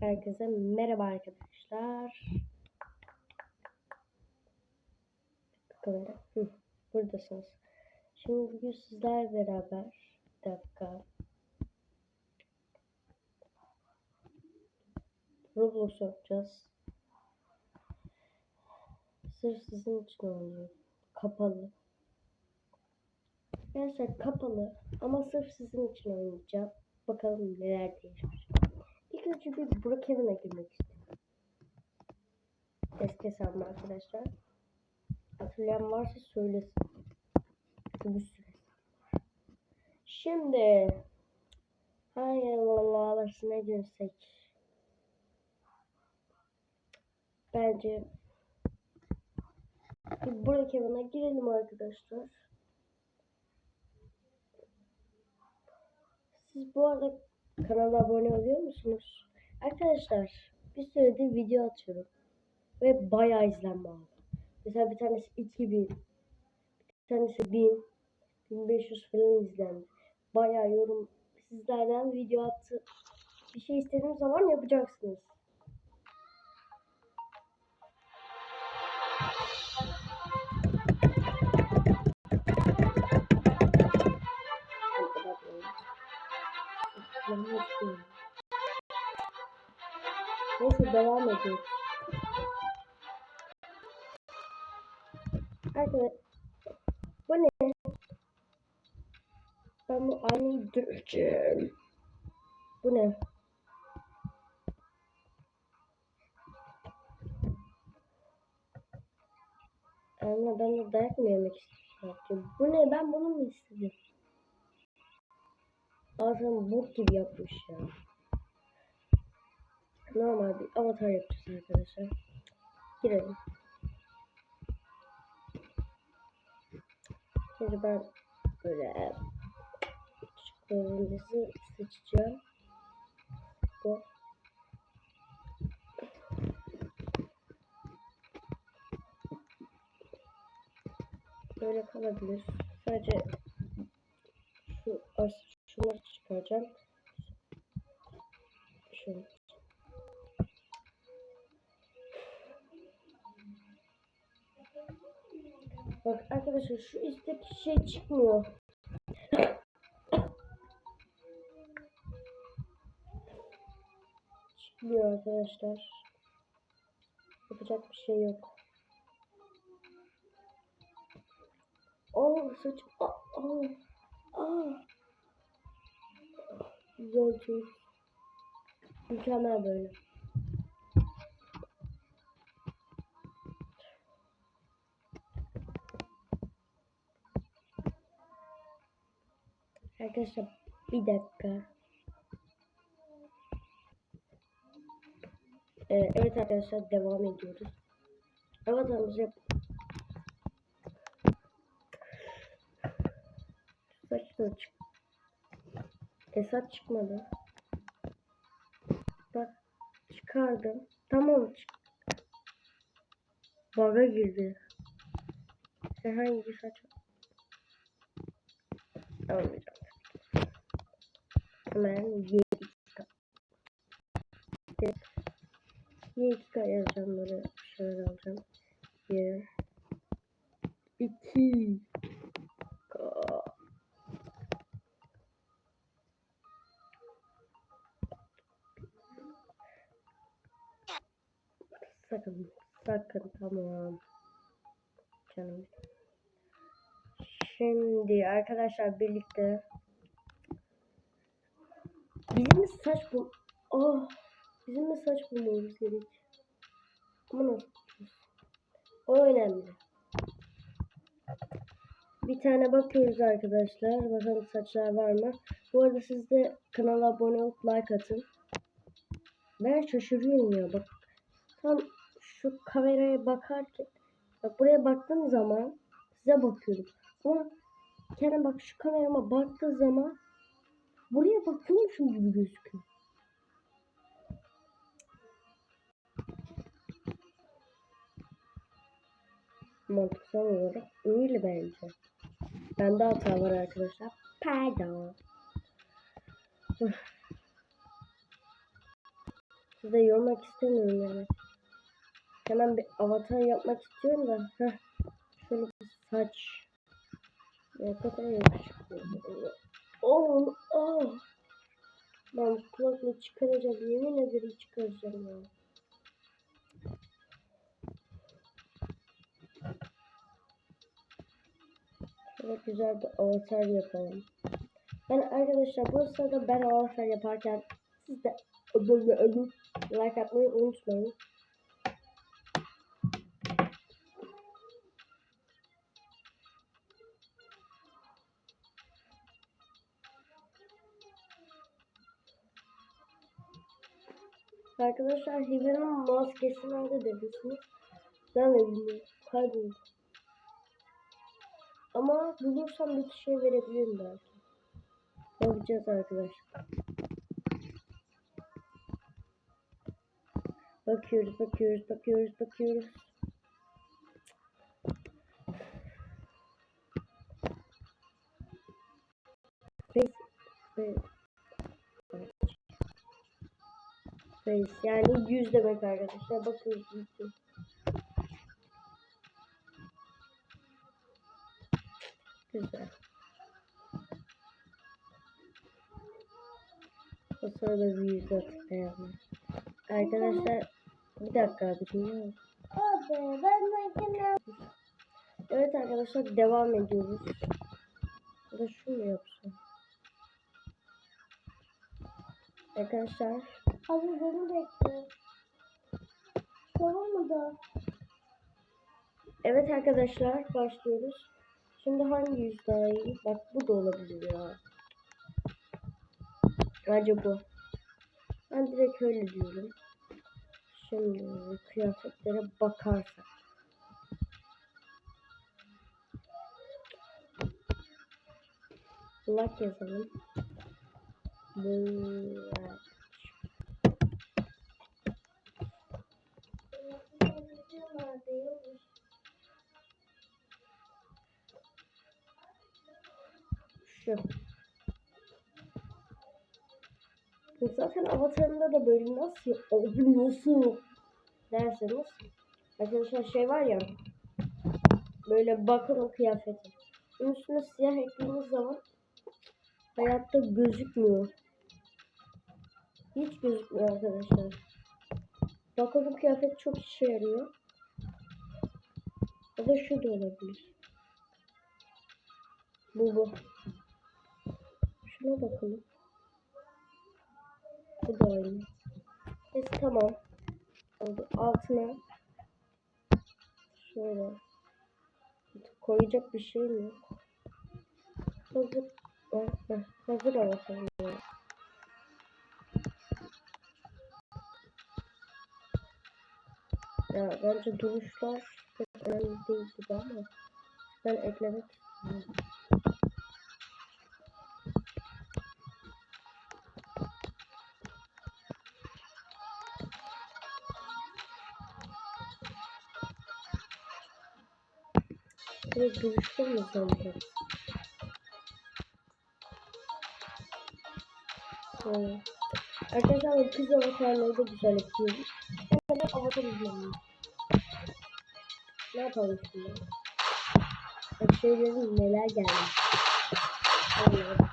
Herkese merhaba arkadaşlar. Kamera. Buradasınız. Şimdi bugün sizler beraber bir dakika. Roblox yapacağız. Sırf sizin için oynuyorum. Kapalı. Arkadaşlar kapalı ama sırf sizin için oynayacağım. Bakalım neler değişmiş. İlk önce bir Brookhaven'a girmek istiyorum. Eski hesabım arkadaşlar. Hatırlayan varsa söylesin. Bir sürü. Şimdi hangi Allah arasına girsek bence bir Brookhaven'a girelim arkadaşlar. Siz bu arada kanala abone oluyor musunuz? Arkadaşlar bir süredir video atıyorum. Ve bayağı izlenme aldı. Mesela bir tanesi 2000. Bir tanesi 1000. 1500 falan izlendi. Bayağı yorum sizlerden video attı. Bir şey istediğim zaman yapacaksınız. Neyse devam ediyoruz. Arkadaşlar bu ne? Ben bu aynayı döveceğim. Bu ne? Anne ben de dayak mı yemek istiyorum? Bu ne? Ben bunu mu istedim? Adam bok gibi yapmış ya. Normal bir avatar yapacağız arkadaşlar. Girelim. Şimdi ben böyle çıklarımızı seçeceğim. Bu. Böyle kalabilir. Sadece şu şunları çıkaracağım. Şöyle. Bak arkadaşlar şu üstteki şey çıkmıyor. çıkmıyor arkadaşlar. Yapacak bir şey yok. Oh saç. Aa, aa, aa. Güzel şey. Mükemmel böyle. Arkadaşlar bir dakika. Ee, evet arkadaşlar devam ediyoruz. Avatarımızı yap. Saç da çık. Esat çıkmadı. Bak çıkardım. Tamam çık. Baga girdi. Sen hangi saç? Almayacağım. Hemen Y2 Y2 yazacağım böyle bir şeyler alacağım. Y2 Sakın, sakın tamam. Canım. Şimdi arkadaşlar birlikte Bizim saç bu? Oh, bizim mi saç bulmamız gerek? Ama nasıl? O önemli. Bir tane bakıyoruz arkadaşlar. Bakalım saçlar var mı? Bu arada siz de kanala abone olup like atın. Ben şaşırıyorum ya bak. Tam şu kameraya bakarken bak buraya baktığım zaman size bakıyorum. Ama kendim bak şu kamerama baktığı zaman buraya bakıyormuşum gibi gözüküyor. Mantıksal olarak öyle bence. Bende hata var arkadaşlar. Pardon. Size yormak istemiyorum yani. Hemen bir avatar yapmak istiyorum da. Heh. Şöyle bir saç. Kadar yakışıklı. Oh, oh. Ben kulaklığı çıkaracağım. Yemin ederim çıkaracağım ya. Şöyle güzel bir avatar yapalım. Ben arkadaşlar bu sırada ben avatar yaparken siz de abone olun, like atmayı unutmayın. Arkadaşlar Hive'nin maskesi nerede dediniz? Ben de bilmiyorum. Kayboldu. Ama bulursam bir kişiye verebilirim belki. Bakacağız arkadaşlar. Bakıyoruz, bakıyoruz, bakıyoruz, bakıyoruz. Face, face, face yani yüz demek arkadaşlar. Bakıyoruz. Güzel. O sırada bir yüz atlayalım. Arkadaşlar bir dakika abi dinliyor Abi ben makine Evet arkadaşlar devam ediyoruz. Ya da şu mu yapsam? Arkadaşlar abi beni bekle. Tamam mı da? evet arkadaşlar başlıyoruz. Şimdi hangi yüz daha iyi? Bak bu da olabilir ya. Bence bu. Ben direkt öyle diyorum. Şimdi kıyafetlere bakarsak. Black yazalım. Black. Şu. Bu Zaten avatarında da böyle nasıl abi nasıl derseniz arkadaşlar şey var ya böyle bakın kıyafeti. Bunun üstüne siyah eklediğiniz zaman hayatta gözükmüyor. Hiç gözükmüyor arkadaşlar. Bakın kıyafet çok işe yarıyor. Ya da şu da olabilir. Bu bu. Şuna bakalım. Bu da aynı. Neyse tamam. Oldu. Altına şöyle koyacak bir şey mi? Hazır. Ah, ah, Hazır ya. Ya bence duruşlar pek önemli değil gibi ama ben eklemek istiyorum. Böyle duruşlar mı sence? Evet. Arkadaşlar kız avatarları da güzel yapıyoruz. Ben de avatar izlemiyorum. Ne yapalım şimdi? Bak dedim neler gelmiş. Onlara bakalım.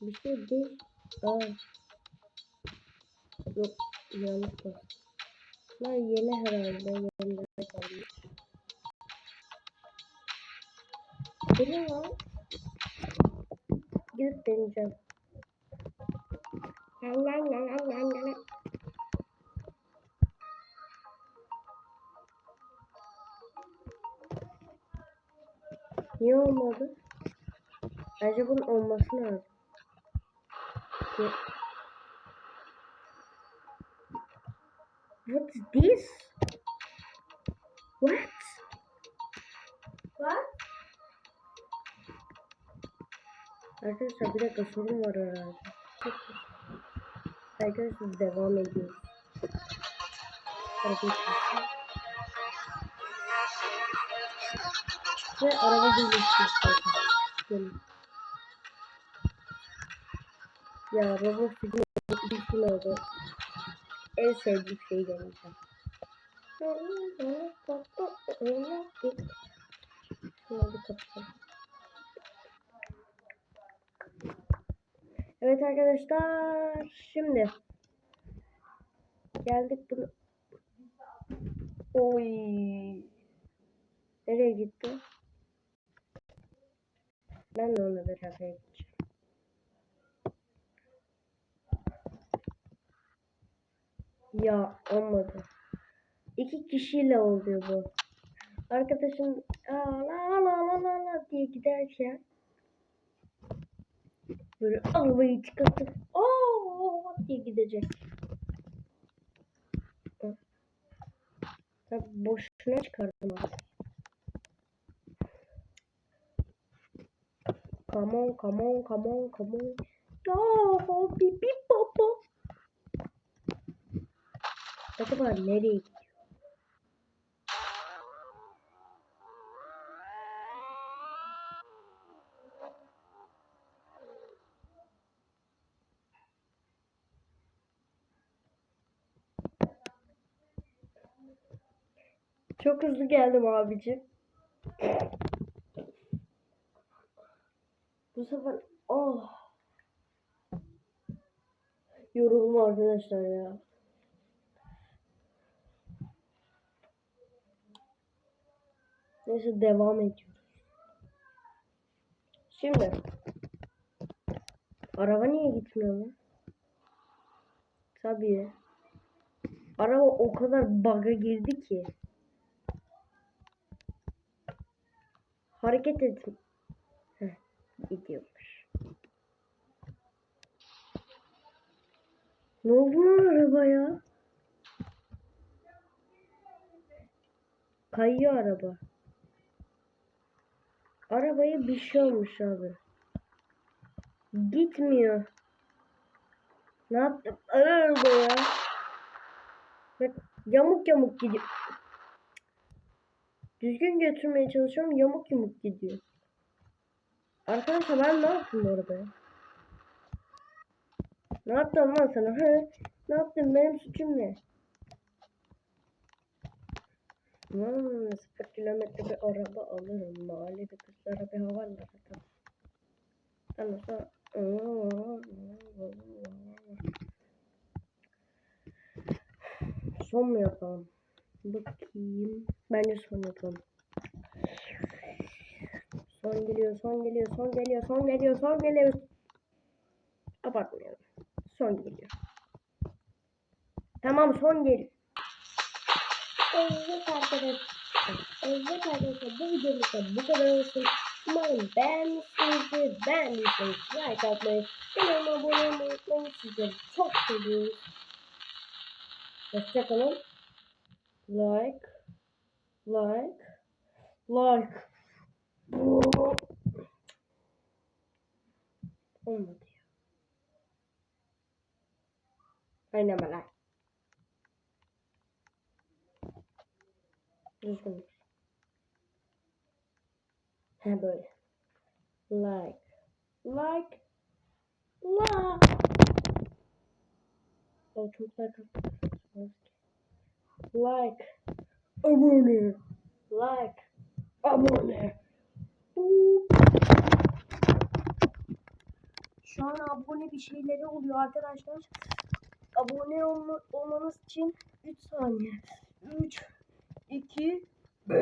Bir şey değil. Aa. Yok yanlış bak. Bunlar yeni herhalde yeniler gelmiş. Bu ne lan? Gidip deneyeceğim. Niye olmadı? Bence bunun olması lazım. Ye- What is this? What? What? Arkadaşlar bir dakika sorun var herhalde. Arkadaşlar devam ediyoruz. Hareket Ve araba geliştirdik. Gelin. Ya robot figürü ilkin oldu. En sevdiğim şey deneyeceğim. Şimdi kapatalım. Evet arkadaşlar şimdi geldik bunu. Oy. Nereye gitti? Ben de onunla beraber gideceğim. Ya olmadı. İki kişiyle oluyor bu. Arkadaşım la la la la la diye giderken böyle arabayı çıkartıp aa diye gidecek. Tabii boşuna çıkardım abi. Come on, come on, come on, come on. Ya bibi baba. Acaba nereye gidiyor? Çok hızlı geldim abicim. Bu sefer oh. Yoruldum arkadaşlar ya. Neyse devam ediyoruz. Şimdi araba niye gitmiyor lan? Tabii. Araba o kadar bug'a girdi ki. Hareket et. Heh. Ne oldu lan arabaya? Kayıyor araba. Arabaya bir şey olmuş abi. Gitmiyor. Ne yaptım? Araba ya. Yamuk yamuk gidiyor. Düzgün götürmeye çalışıyorum yamuk yamuk gidiyor. Arkadaşlar ben ne yaptım arabaya? Ne yaptım lan sana? He? Ne yaptım? Benim suçum ne? Hmm, 0 kilometre bir araba alırım. Mahallede kızlara bir hava alırım. Tamam sonra... Son mu yapalım? Bakayım. Bence son yapalım. Son geliyor, son geliyor, son geliyor, son geliyor, son geliyor. Abartmayalım. Son geliyor. Tamam son geliyor. Evet arkadaşlar. Evet arkadaşlar bu videomuzda bu kadar olsun. Umarım beğenmişsinizdir. Beğendiyseniz like atmayı, kanalıma abone olmayı unutmayın. Sizleri çok seviyoruz. Hoşçakalın. Like. Like. Like. Olmadı ya. Aynen like. Düzgün. Ha böyle. Like. Like. Like. O çok like atmışsınız. Like. Abone. Like. Abone. Şu an abone bir şeyleri oluyor arkadaşlar. Abone olma, olmanız için 3 saniye. 3 2 1